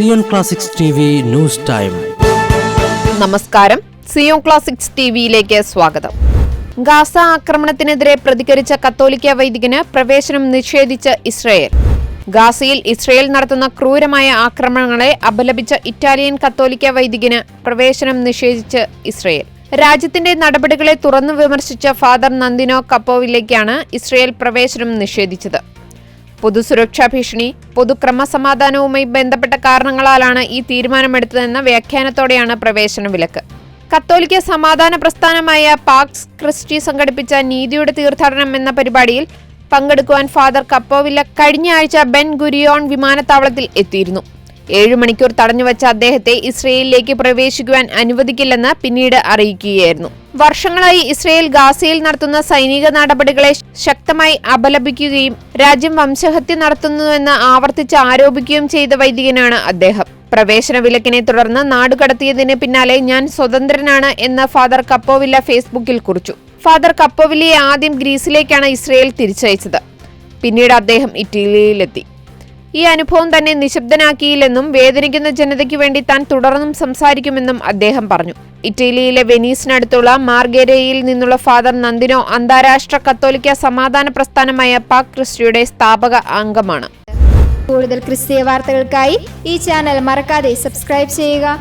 Zion classics news time. നമസ്കാരം. Zion classics ടിവിയിലേക്ക് സ്വാഗതം. ഗാസ ആക്രമണത്തിനെതിരെ പ്രതികരിച്ച കത്തോലിക്ക വൈദികന് പ്രവേശനം നിഷേധിച്ച ഇസ്രയേൽ. ഗാസയിൽ ഇസ്രയേൽ നടത്തുന്ന ക്രൂരമായ ആക്രമണങ്ങളെ അപലപിച്ച ഇറ്റാലിയൻ കത്തോലിക്ക വൈദികന് പ്രവേശനം നിഷേധിച്ച് ഇസ്രയേൽ. രാജ്യത്തിന്റെ നടപടികളെ തുറന്നു വിമർശിച്ച ഫാദർ നന്ദിനോ കപ്പോവിലേക്കാണ് ഇസ്രയേൽ പ്രവേശനം നിഷേധിച്ചത്. പൊതുസുരക്ഷാ ഭീഷണി പൊതുക്രമസമാധാനവുമായി ബന്ധപ്പെട്ട കാരണങ്ങളാലാണ് ഈ തീരുമാനമെടുത്തതെന്ന വ്യാഖ്യാനത്തോടെയാണ് പ്രവേശന വിലക്ക്. കത്തോലിക്ക സമാധാന പ്രസ്ഥാനമായ പാക്സ് ക്രിസ്റ്റി സംഘടിപ്പിച്ച നീതിയുടെ തീർത്ഥാടനം എന്ന പരിപാടിയിൽ പങ്കെടുക്കുവാൻ ഫാദർ കപ്പോവില്ല കഴിഞ്ഞ ആഴ്ച ബെൻ ഗുരിയോൺ വിമാനത്താവളത്തിൽ എത്തിയിരുന്നു. ഏഴു മണിക്കൂർ തടഞ്ഞുവച്ച അദ്ദേഹത്തെ ഇസ്രയേലിലേക്ക് പ്രവേശിക്കുവാൻ അനുവദിക്കില്ലെന്ന് പിന്നീട് അറിയിക്കുകയായിരുന്നു. വർഷങ്ങളായി ഇസ്രയേൽ ഗാസയിൽ നടത്തുന്ന സൈനിക നടപടികളെ ശക്തമായി അപലപിക്കുകയും രാജ്യം വംശഹത്യ നടത്തുന്നുവെന്ന് ആവർത്തിച്ച് ആരോപിക്കുകയും ചെയ്ത വൈദികനാണ് അദ്ദേഹം. പ്രവേശന വിലക്കിനെ തുടർന്ന് നാടുകടത്തിയതിന് പിന്നാലെ ഞാൻ സ്വതന്ത്രനാണ് എന്ന് ഫാദർ കപ്പോവില്ല ഫേസ്ബുക്കിൽ കുറിച്ചു. ഫാദർ കപ്പോവില്ലയെ ആദ്യം ഗ്രീസിലേക്കാണ് ഇസ്രയേൽ തിരിച്ചയച്ചത്. പിന്നീട് അദ്ദേഹം ഇറ്റലിയിലെത്തി. ഈ അനുഭവം തന്നെ നിശബ്ദനാക്കിയില്ലെന്നും വേദനിക്കുന്ന ജനതയ്ക്ക് വേണ്ടി താൻ തുടർന്നും സംസാരിക്കുമെന്നും അദ്ദേഹം പറഞ്ഞു. ഇറ്റലിയിലെ വെനീസിനടുത്തുള്ള മാർഗേരയിൽ നിന്നുള്ള ഫാദർ നന്ദിനോ അന്താരാഷ്ട്ര കത്തോലിക്ക സമാധാന പ്രസ്ഥാനമായ പാക് ക്രിസ്റ്റിയുടെ സ്ഥാപക അംഗമാണ്. കൂടുതൽ ക്രിസ്തീയ വാർത്തകൾക്കായി ഈ ചാനൽ മറക്കാതെ സബ്സ്ക്രൈബ് ചെയ്യുക.